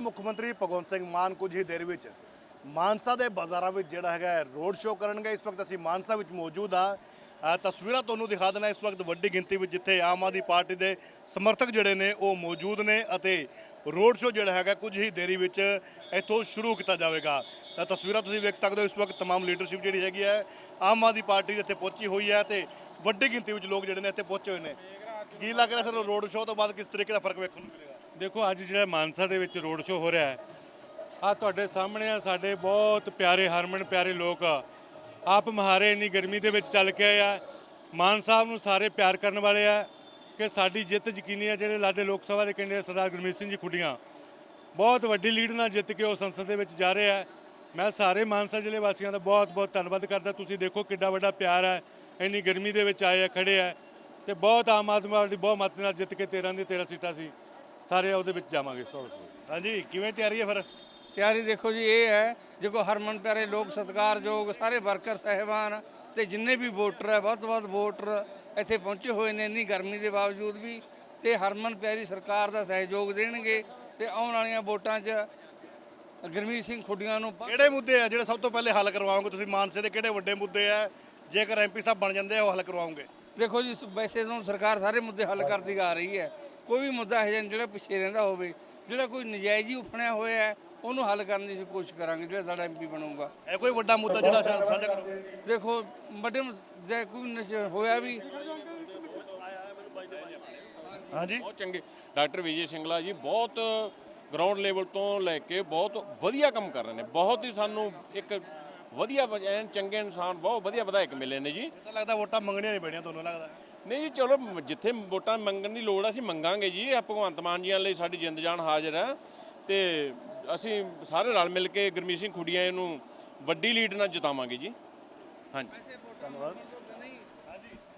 ਭਗਵੰਤ ਸਿੰਘ ਮਾਨ ਕੁਝ ਹੀ ਦੇਰ ਵਿੱਚ ਮਾਨਸਾ ਦੇ ਬਾਜ਼ਾਰਾਂ ਵਿੱਚ ਜਿਹੜਾ ਹੈਗਾ ਹੈ, ਰੋਡ ਸ਼ੋਅ ਕਰਨਗੇ ਇਸ ਵਕਤ ਅਸੀਂ ਮਾਨਸਾ ਵਿੱਚ ਮੌਜੂਦ ਆ ਅ, ਤਸਵੀਰਾਂ ਤੁਹਾਨੂੰ ਦਿਖਾ ਦੇਣਾ ਇਸ ਵਕਤ ਵੱਡੀ ਗਿਣਤੀ ਵਿੱਚ ਜਿੱਥੇ ਆਮ ਆਦਮੀ ਪਾਰਟੀ ਦੇ ਸਮਰਥਕ ਜਿਹੜੇ ਨੇ ਉਹ ਮੌਜੂਦ ਨੇ ਅਤੇ ਰੋਡ ਸ਼ੋਅ ਜਿਹੜਾ ਹੈਗਾ ਕੁਝ ਹੀ ਦੇਰੀ ਵਿੱਚ ਇੱਥੋਂ ਸ਼ੁਰੂ ਕੀਤਾ ਜਾਵੇਗਾ ਤਾਂ ਤਸਵੀਰਾਂ ਤੁਸੀਂ ਵੇਖ ਸਕਦੇ ਹੋ ਇਸ ਵਕਤ तमाम ਲੀਡਰਸ਼ਿਪ ਜਿਹੜੀ ਹੈਗੀ ਹੈ ਆਮ ਆਦਮੀ ਪਾਰਟੀ ਦੇ ਇੱਥੇ ਪਹੁੰਚੀ ਹੋਈ ਹੈ ਤੇ ਵੱਡੀ ਗਿਣਤੀ ਵਿੱਚ ਲੋਕ ਜਿਹੜੇ ਨੇ ਇੱਥੇ ਪਹੁੰਚੇ ਹੋਏ ਨੇ ਕੀ ਲੱਗ ਰਿਹਾ ਸਰ ਰੋਡ ਸ਼ੋਅ ਤੋਂ ਬਾਅਦ ਕਿਸ ਤਰੀਕੇ ਦਾ ਫਰਕ ਵੇਖਣ ਨੂੰ ਮਿਲੇਗਾ ਦੇਖੋ, ਅੱਜ ਜਿਹੜਾ ਮਾਨਸਾ ਦੇ ਵਿੱਚ ਰੋਡ ਸ਼ੋਅ ਹੋ ਰਿਹਾ ਹੈ, ਆ ਤੁਹਾਡੇ ਸਾਹਮਣੇ ਆ ਸਾਡੇ ਬਹੁਤ ਪਿਆਰੇ ਹਰਮਨ, ਪਿਆਰੇ ਲੋਕ ਆਪ ਮਹਾਰੇ ਇੰਨੀ ਗਰਮੀ ਦੇ ਵਿੱਚ ਚੱਲ ਕੇ ਆਏ ਆ। ਮਾਨ ਸਾਹਿਬ ਨੂੰ ਸਾਰੇ ਪਿਆਰ ਕਰਨ ਵਾਲੇ ਆ ਕਿ ਸਾਡੀ ਜਿੱਤ ਯਕੀਨੀ ਹੈ ਜਿਹੜੇ ਲਾਡੇ ਲੋਕ ਸਭਾ ਦੇ ਕੈਂਡੀਡੇਟ ਸਰਦਾਰ ਗੁਰਮੀਤ ਸਿੰਘ ਜੀ ਖੁੱਡੀਆਂ। ਬਹੁਤ ਵੱਡੀ ਲੀਡ ਨਾਲ ਜਿੱਤ ਕੇ ਉਹ ਸੰਸਦ ਦੇ ਵਿੱਚ ਜਾ ਰਹੇ ਆ। ਮੈਂ ਸਾਰੇ ਮਾਨਸਾ ਜ਼ਿਲ੍ਹੇ ਵਾਸੀਆਂ ਦਾ ਬਹੁਤ ਬਹੁਤ ਧੰਨਵਾਦ ਕਰਦਾ। ਤੁਸੀਂ ਦੇਖੋ ਕਿੱਡਾ ਵੱਡਾ ਪਿਆਰ ਹੈ ਇੰਨੀ ਗਰਮੀ ਦੇ ਵਿੱਚ ਆਏ ਆ, ਖੜੇ ਆ ਤੇ ਬਹੁਤ ਆਮ ਆਦਮੀ ਪਾਰਟੀ ਬਹੁਤ ਮਤ ਨਾਲ ਜਿੱਤ ਕੇ 13 ਦੀ 13 ਸੀਟਾਂ ਸੀ। ਸਾਰੇ ਉਹਦੇ ਵਿੱਚ ਜਾਵਾਂਗੇ ਸੌ ਸੌ। ਹਾਂਜੀ ਕਿਵੇਂ ਤਿਆਰੀ ਹੈ ਫਿਰ? ਤਿਆਰੀ ਦੇਖੋ ਜੀ ਇਹ ਹੈ ਜੋ ਹਰਮਨ ਪਿਆਰੇ ਲੋਕ ਸਤਿਕਾਰਯੋਗ ਸਾਰੇ ਵਰਕਰ ਸਹਿਬਾਨ ਤੇ ਜਿੰਨੇ ਵੀ ਵੋਟਰ ਹੈ ਵੱਧ ਤੋਂ ਵੱਧ ਵੋਟਰ ਇੱਥੇ ਪਹੁੰਚੇ ਹੋਏ ਨੇ ਇੰਨੀ ਗਰਮੀ ਦੇ ਬਾਵਜੂਦ ਵੀ ਤੇ ਹਰਮਨ ਪਿਆਰੀ ਸਰਕਾਰ ਦਾ ਸਹਿਯੋਗ ਦੇਣਗੇ ਤੇ ਆਉਣ ਵਾਲੀਆਂ ਵੋਟਾਂ 'ਚ ਗੁਰਮੀਤ ਸਿੰਘ ਖੁੱਡੀਆਂ ਨੂੰ ਕਿਹੜੇ ਮੁੱਦੇ ਆ ਜਿਹੜੇ ਸਭ ਤੋਂ ਪਹਿਲੇ ਹੱਲ ਕਰਵਾਓਗੇ ਤੁਸੀਂ ਮਾਨਸੇ ਦੇ? ਕਿਹੜੇ ਵੱਡੇ ਮੁੱਦੇ ਆ? ਜੇਕਰ ਐਮਪੀ ਸਾਹਿਬ ਬਣ ਜਾਂਦੇ ਆ ਉਹ ਹੱਲ ਕਰਵਾਓਗੇ। ਦੇਖੋ ਜੀ ਵੈਸੇ ਤਾਂ ਸਰਕਾਰ ਸਾਰੇ ਮੁੱਦੇ ਹੱਲ ਕਰਦੀ ਆ ਰਹੀ ਹੈ। ਕੋਈ ਵੀ ਮੁੱਦਾ ਹੈ ਜਿਹੜਾ ਪਿੱਛੇ ਰਹਿੰਦਾ ਹੋਵੇ ਜਿਹੜਾ ਕੋਈ ਨਜਾਇਜ਼ ਹੀ ਉਫਣਿਆ ਹੋਇਆ ਹੈ ਉਹਨੂੰ ਹੱਲ ਕਰਨ ਦੀ ਅਸੀਂ ਕੋਸ਼ਿਸ਼ ਕਰਾਂਗੇ ਜਿਹੜਾ ਸਾਡਾ ਐਮਪੀ ਬਣੂਗਾ। ਇਹ ਕੋਈ ਵੱਡਾ ਮੁੱਦਾ ਜਿਹੜਾ ਸਾਂਝਾ ਕਰੋਗੇ ਦੇਖੋ ਵੱਡੇ ਜੇ ਕੋਈ ਨਸ਼ਾ ਹੋਇਆ ਵੀ ਹਾਂਜੀ? ਬਹੁਤ ਚੰਗੇ। ਡਾਕਟਰ ਵਿਜੇ ਸਿੰਗਲਾ ਜੀ ਬਹੁਤ ਗਰਾਊਂਡ ਲੈਵਲ ਤੋਂ ਲੈ ਕੇ ਬਹੁਤ ਵਧੀਆ ਕੰਮ ਕਰ ਰਹੇ ਨੇ। ਬਹੁਤ ਹੀ ਸਾਨੂੰ ਇੱਕ ਵਧੀਆ ਐਨ ਚੰਗੇ ਇਨਸਾਨ ਬਹੁਤ ਵਧੀਆ ਵਿਧਾਇਕ ਮਿਲੇ ਨੇ ਜੀ। ਤਾਂ ਲੱਗਦਾ ਵੋਟਾਂ ਮੰਗਣੀਆਂ ਨਹੀਂ ਪੈਣੀਆਂ ਤੁਹਾਨੂੰ ਲੱਗਦਾ? ਨਹੀਂ ਜੀ ਚਲੋ ਮ- ਜਿੱਥੇ ਵੋਟਾਂ ਮੰਗਣ ਦੀ ਲੋੜ ਆ, ਅਸੀਂ ਮੰਗਾਂਗੇ ਜੀ। ਇਹ ਭਗਵੰਤ ਮਾਨ ਜੀਆਂ ਲਈ ਸਾਡੀ ਜਿੰਦ ਜਾਨ ਹਾਜ਼ਰ ਹੈ ਤੇ ਅਸੀਂ ਸਾਰੇ ਰਲ ਮਿਲ ਕੇ ਗੁਰਮੀਤ ਸਿੰਘ ਖੁੱਡੀਆਂ ਨੂੰ ਵੱਡੀ ਲੀਡ ਨਾਲ ਜਿਤਾਵਾਂਗੇ ਜੀ। ਹਾਂਜੀ।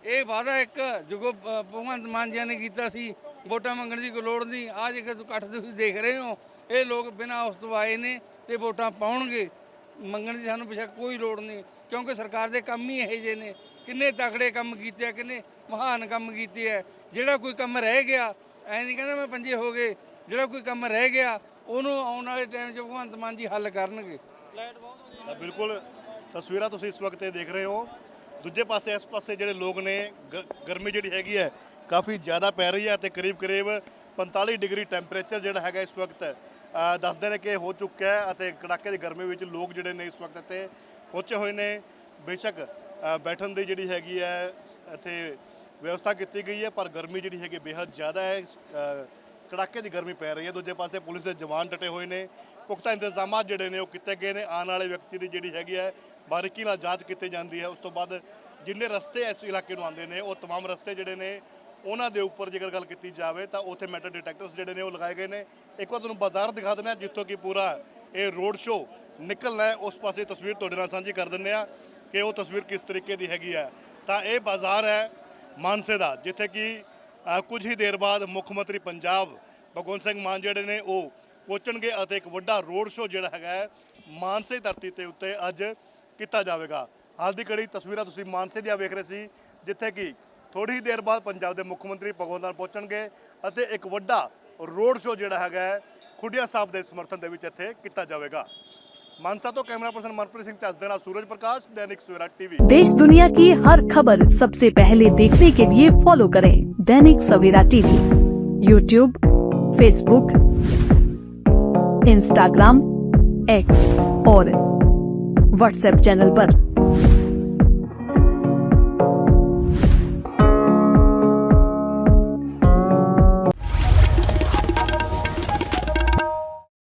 ਇਹ ਵਾਅਦਾ ਇੱਕ ਜੁਗੋ ਭਗਵੰਤ ਮਾਨ ਜੀ ਨੇ ਕੀਤਾ ਸੀ। ਵੋਟਾਂ ਮੰਗਣ ਦੀ ਕੋਈ ਲੋੜ ਨਹੀਂ। ਆ ਜੇ ਕਿ ਇਕੱਠ ਤੁਸੀਂ ਦੇਖ ਰਹੇ ਹੋ ਇਹ ਲੋਕ ਬਿਨਾਂ ਉਸ ਤੋਂ ਆਏ ਨੇ ਤੇ ਵੋਟਾਂ ਪਾਉਣਗੇ। ਮੰਗਣ ਦੀ ਸਾਨੂੰ ਪਿਛਾ ਕੋਈ ਲੋੜ ਨਹੀਂ ਕਿਉਂਕਿ ਸਰਕਾਰ ਦੇ ਕੰਮ ਹੀ ਇਹੋ ਜਿਹੇ ਨੇ। ਕਿੰਨੇ ਤਕੜੇ ਕੰਮ ਕੀਤੇ ਆ ਕਿੰਨੇ ਮਹਾਨ ਕੰਮ ਕੀਤੇ ਆ। ਜਿਹੜਾ ਕੋਈ ਕੰਮ ਰਹਿ ਗਿਆ ਐ ਨਹੀਂ ਕਹਿੰਦਾ ਮੈਂ ਪੰਜੇ ਹੋ ਗਏ ਜਿਹੜਾ ਕੋਈ ਕੰਮ ਰਹਿ ਗਿਆ ਉਹਨੂੰ ਆਉਣ ਵਾਲੇ ਟਾਈਮ 'ਚ ਭਗਵੰਤ ਮਾਨ ਜੀ ਹੱਲ ਕਰਨਗੇ। ਬਿਲਕੁਲ ਤਸਵੀਰਾਂ ਤੁਸੀਂ ਇਸ ਵਕਤ ਇਹ ਦੇਖ ਰਹੇ ਹੋ। ਦੂਜੇ ਪਾਸੇ ਇਸ ਪਾਸੇ ਜਿਹੜੇ ਲੋਕ ਨੇ ਗਰਮੀ ਜਿਹੜੀ ਹੈਗੀ ਹੈ ਕਾਫੀ ਜ਼ਿਆਦਾ ਪੈ ਰਹੀ ਹੈ ਤੇ ਕਰੀਬ ਕਰੀਬ 45 ਡਿਗਰੀ ਟੈਂਪਰੇਚਰ ਜਿਹੜਾ ਹੈਗਾ ਇਸ ਵਕਤ ਦੱਸਦੇ ਨੇ ਕਿ ਹੋ ਚੁੱਕਿਆ ਹੈ ਅਤੇ ਕੜਾਕੇ ਦੀ ਗਰਮੀ ਵਿੱਚ ਲੋਕ ਜਿਹੜੇ ਨੇ ਇਸ ਵਕਤ ਇੱਥੇ ਪਹੁੰਚੇ ਹੋਏ ਨੇ। ਬੇਸ਼ੱਕ ਬੈਠਣ ਦੀ ਜਿਹੜੀ ਹੈਗੀ ਹੈ, ਇੱਥੇ ਵਿਵਸਥਾ ਕੀਤੀ ਗਈ ਹੈ, ਪਰ ਗਰਮੀ ਜਿਹੜੀ ਹੈਗੀ ਬੇਹੱਦ ਜ਼ਿਆਦਾ ਹੈ। ਕੜਾਕੇ ਦੀ ਗਰਮੀ ਪੈ ਰਹੀ ਹੈ। ਦੂਜੇ ਪਾਸੇ ਪੁਲਿਸ ਦੇ ਜਵਾਨ ਡਟੇ ਹੋਏ ਨੇ। ਪੁਖਤਾ ਇੰਤਜ਼ਾਮਾਂ ਜਿਹੜੇ ਨੇ ਉਹ ਕੀਤੇ ਗਏ ਨੇ। ਆਉਣ ਵਾਲੇ ਵਿਅਕਤੀ ਦੀ ਜਿਹੜੀ ਹੈਗੀ ਹੈ, ਬਾਰੀਕੀ ਨਾਲ ਜਾਂਚ ਕੀਤੀ ਜਾਂਦੀ ਹੈ। ਉਸ ਤੋਂ ਬਾਅਦ ਜਿੰਨੇ ਰਸਤੇ ਇਸ ਇਲਾਕੇ ਨੂੰ ਆਉਂਦੇ ਨੇ, ਉਹ ਤਮਾਮ ਰਸਤੇ ਜਿਹੜੇ ਨੇ ਉਹਨਾਂ ਦੇ ਉੱਪਰ ਜੇਕਰ ਗੱਲ ਕੀਤੀ ਜਾਵੇ ਤਾਂ ਉੱਥੇ ਮੈਟਲ ਡਿਟੈਕਟਰਸ ਜਿਹੜੇ ਨੇ ਉਹ ਲਗਾਏ ਗਏ ਨੇ। ਇੱਕ ਵਾਰ ਤੁਹਾਨੂੰ ਬਾਜ਼ਾਰ ਦਿਖਾ ਦਿੰਦੇ ਹਾਂ, ਜਿੱਥੋਂ ਕਿ ਪੂਰਾ ਇਹ ਰੋਡ ਸ਼ੋ ਨਿਕਲਣਾ ਹੈ, ਉਸ ਪਾਸੇ ਤਸਵੀਰ ਤੁਹਾਡੇ ਨਾਲ ਸਾਂਝੀ ਕਰ ਦਿੰਦੇ ਆ ਕਿ ਉਹ ਤਸਵੀਰ ਕਿਸ ਤਰੀਕੇ ਦੀ ਹੈਗੀ ਹੈ। ਤਾਂ ਇਹ ਬਾਜ਼ਾਰ ਹੈ ਮਾਨਸੇ ਦਾ, ਜਿੱਥੇ ਕਿ ਕੁਝ ਹੀ ਦੇਰ ਬਾਅਦ ਮੁੱਖ ਮੰਤਰੀ ਪੰਜਾਬ ਭਗਵੰਤ ਸਿੰਘ ਮਾਨ ਜਿਹੜੇ ਨੇ ਉਹ ਪਹੁੰਚਣਗੇ ਅਤੇ ਇੱਕ ਵੱਡਾ ਰੋਡ ਸ਼ੋਅ ਜਿਹੜਾ ਹੈਗਾ ਮਾਨਸੇ ਧਰਤੀ ਤੇ ਉੱਤੇ ਅੱਜ ਕੀਤਾ ਜਾਵੇਗਾ। ਹਾਲ ਦੀ ਘੜੀ ਤਸਵੀਰਾਂ ਤੁਸੀਂ ਮਾਨਸੇ ਦੀਆਂ ਵੇਖ ਰਹੇ ਸੀ, ਜਿੱਥੇ ਕਿ ਥੋੜੀ ਹੀ ਦੇਰ ਬਾਅਦ ਪੰਜਾਬ ਦੇ ਮੁੱਖ ਮੰਤਰੀ ਭਗਵੰਤ ਮਾਨ ਪਹੁੰਚਣਗੇ ਅਤੇ ਇੱਕ ਵੱਡਾ ਰੋਡ ਸ਼ੋਅ ਜਿਹੜਾ ਹੈਗਾ ਹੈ ਖੁੱਡੀਆਂ ਸਾਹਿਬ ਦੇ ਸਮਰਥਨ ਦੇ ਵਿੱਚ ਇੱਥੇ ਕੀਤਾ ਜਾਵੇਗਾ ਮਾਨਸਾ ਤੋਂ ਕੈਮਰਾ ਪਰਸਨ ਮਨਪ੍ਰੀਤ ਸਿੰਘ ਚੱਜ ਦੇ ਨਾਲ ਸੂਰਜ ਪ੍ਰਕਾਸ਼ ਦੈਨਿਕ ਸਵੇਰਾ ਟੀਵੀ देश दुनिया की हर खबर सबसे पहले देखने के लिए फॉलो करें Dainik Savera TV YouTube Facebook Instagram X और व्हाट्सएप चैनल पर।